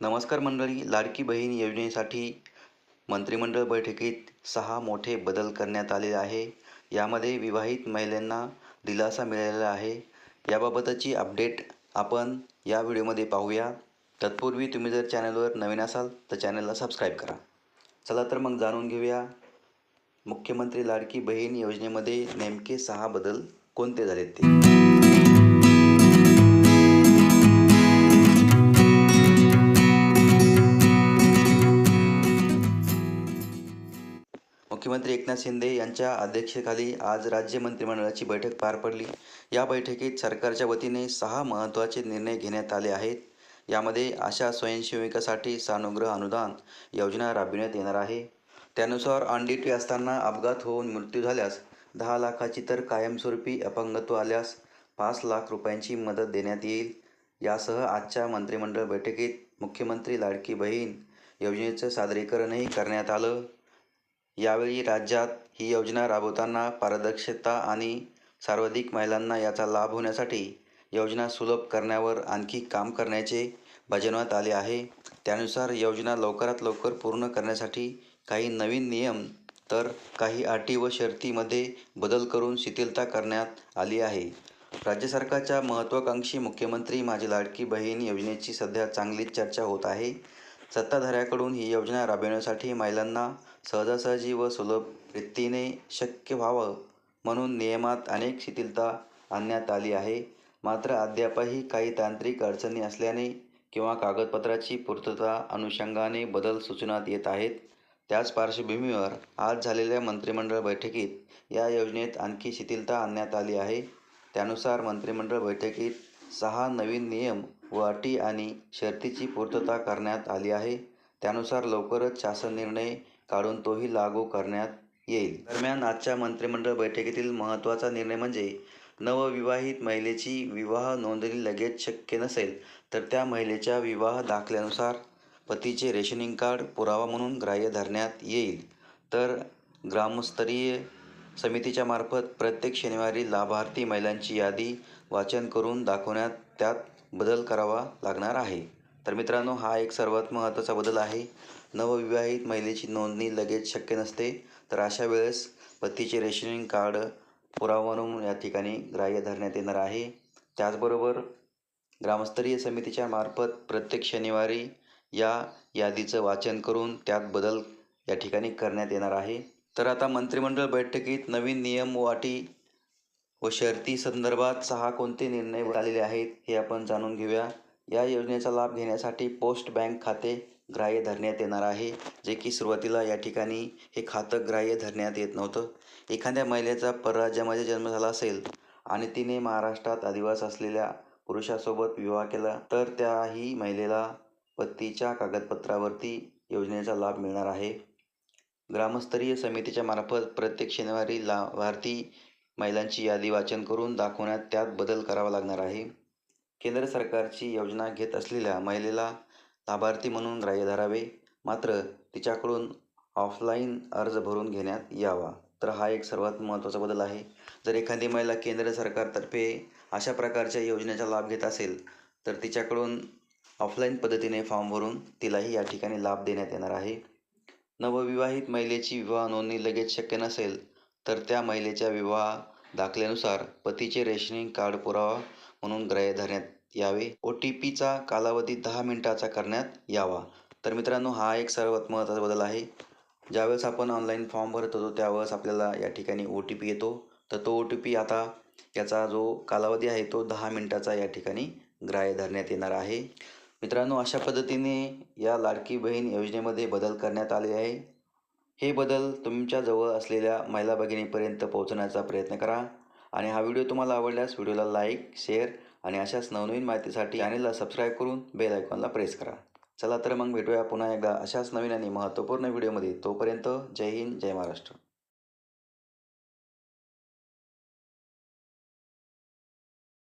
नमस्कार मंडळी लाडकी बहीण योजनेसाठी मंत्रिमंडळ बैठकीत सहा मोठे बदल करण्यात आले आहे. यामध्ये विवाहित महिलांना दिलासा मिळालेला आहे. याबाबतची अपडेट आपण या व्हिडिओमध्ये पाहूया. तत्पूर्वी तुम्ही जर चॅनलवर नवीन असाल तर चॅनलला सबस्क्राईब करा. चला तर मग जाणून घेऊया. मुख्यमंत्री लाडकी बहीण योजनेमध्ये नेमके सहा बदल कोणते झालेत ते? मुख्यमंत्री एकनाथ शिंदे यांच्या अध्यक्षतेखाली आज राज्य मंत्रिमंडळाची बैठक पार पडली. या बैठकीत सरकारच्या वतीने सहा महत्त्वाचे निर्णय घेण्यात आले आहेत. यामध्ये अशा स्वयंसेविकासाठी सानुग्रह अनुदान योजना राबविण्यात येणार आहे. त्यानुसार ऑन ड्युटी असताना अपघात होऊन मृत्यू झाल्यास दहा लाखाची तर कायमस्वरूपी अपंगत्व आल्यास पाच लाख रुपयांची मदत देण्यात येईल. यासह आजच्या मंत्रिमंडळ बैठकीत मुख्यमंत्री लाडकी बहीण योजनेचं सादरीकरणही करण्यात आलं. यावेळी राज्यात ही योजना राबवताना पारदर्शकता आणि सर्वाधिक महिलांना याचा लाभ होण्यासाठी योजना सुलभ करण्यावर आणखी काम करण्याचे बजावण्यात आले आहे. त्यानुसार योजना लवकरात लवकर पूर्ण करण्यासाठी काही नवीन नियम तर काही अटी व शर्तीमध्ये बदल करून शिथिलता करण्यात आली आहे. राज्य सरकारच्या महत्त्वाकांक्षी मुख्यमंत्री माझी लाडकी बहीण योजनेची सध्या चांगलीच चर्चा होत आहे. सत्ताधाऱ्याकडून ही योजना राबविण्यासाठी महिलांना सहजासहजी व सुलभ रीतीने शक्य व्हावं म्हणून नियमात अनेक शिथिलता आणण्यात आली आहे. मात्र अद्यापही काही तांत्रिक अडचणी असल्याने किंवा कागदपत्राची पूर्तता अनुषंगाने बदल सूचनात येत आहेत. त्याच पार्श्वभूमीवर आज झालेल्या मंत्रिमंडळ बैठकीत या योजनेत आणखी शिथिलता आणण्यात आली आहे. त्यानुसार मंत्रिमंडळ बैठकीत सहा नवीन नियम व अटी आणि शर्तीची पूर्तता करण्यात आली आहे. त्यानुसार लवकरच शासन निर्णय काढून तोही लागू करण्यात येईल. दरम्यान आजच्या मंत्रिमंडळ बैठकीतील महत्त्वाचा निर्णय म्हणजे नवविवाहित महिलेची विवाह नोंदणी लगेच शक्य नसेल तर त्या महिलेच्या विवाह दाखल्यानुसार पतीचे रेशनिंग कार्ड पुरावा म्हणून ग्राह्य धरण्यात येईल. तर ग्रामस्तरीय समितीच्या मार्फत प्रत्येक शनिवारी लाभार्थी महिलांची यादी वाचन करून दाखवण्यात त्यात बदल करावा लागणार आहे. तर मित्रांनो हा एक सर्वात महत्त्वाचा बदल आहे. नवविवाहित महिलेची नोंदणी लगेच शक्य नसते. तर अशा वेळेस पतीचे रेशनिंग कार्ड पुरावा म्हणून या ठिकाणी ग्राह्य धरण्यात येणार आहे. त्याचबरोबर ग्रामस्तरीय समितीच्या मार्फत प्रत्येक शनिवारी या यादीचं वाचन करून त्यात बदल या ठिकाणी करण्यात येणार आहे. तर आता मंत्रिमंडळ बैठकीत नवीन नियम व अटी व शर्ती संदर्भात सहा कोणते निर्णय आलेले आहेत हे आपण जाणून घेऊया. या योजनेचा लाभ घेण्यासाठी पोस्ट बँक खाते ग्राह्य धरण्यात येणार आहे जे की सुरुवातीला या ठिकाणी हे खातं ग्राह्य धरण्यात येत नव्हतं. एखाद्या महिलेचा परराज्यामध्ये जन्म झाला असेल आणि तिने महाराष्ट्रात आदिवास असलेल्या पुरुषासोबत विवाह केला तर त्याही महिलेला पतीच्या कागदपत्रावरती योजनेचा लाभ मिळणार आहे. ग्रामस्तरीय समितीच्या मार्फत प्रत्येक शनिवारी लाभार्थी महिलांची यादी वाचन करून दाखवण्यात त्यात बदल करावा लागणार आहे. केंद्र सरकारची योजना घेत असलेल्या महिलेला लाभार्थी म्हणून ग्राह्य धरावे. मात्र तिच्याकडून ऑफलाईन अर्ज भरून घेण्यात यावा. तर हा एक सर्वात महत्त्वाचा बदल आहे. जर एखादी महिला केंद्र सरकारतर्फे अशा प्रकारच्या योजनेचा लाभ घेत असेल तर तिच्याकडून ऑफलाईन पद्धतीने फॉर्म भरून तिलाही या ठिकाणी लाभ देण्यात येणार आहे. नवविवाहित महिलेची विवाह नोंदणी लगेच शक्य नसेल तर त्या महिलेच्या विवाह दाखल्यानुसार पतीचे रेशनिंग कार्ड पुरावा म्हणून ग्राह्य धरण्यात यावे. ओ टी पीचा कालावधी दहा मिनिटाचा करण्यात यावा. तर मित्रांनो हा एक सर्वात महत्त्वाचा बदल आहे. ज्यावेळेस आपण ऑनलाईन फॉर्म भरत होतो त्यावेळेस आपल्याला या ठिकाणी ओ टी पी येतो. तर तो ओ टी पी आता याचा जो कालावधी आहे तो दहा मिनिटाचा या ठिकाणी ग्राह्य धरण्यात येणार आहे. मित्रांनो अशा पद्धतीने या लाडकी बहीण योजनेमध्ये बदल करण्यात आले आहे. हे बदल तुमच्याजवळ असलेल्या महिला भगिनीपर्यंत पोहोचण्याचा प्रयत्न करा. आणि हा व्हिडिओ तुम्हाला आवडल्यास व्हिडिओला लाईक शेअर आणि अशाच नवनवीन माहितीसाठी चॅनेलला सबस्क्राईब करून बेल आयकॉनला प्रेस करा. चला तर मग भेटूया पुन्हा एकदा अशाच नवीन आणि महत्त्वपूर्ण व्हिडिओमध्ये. तोपर्यंत जय हिंद जय महाराष्ट्र.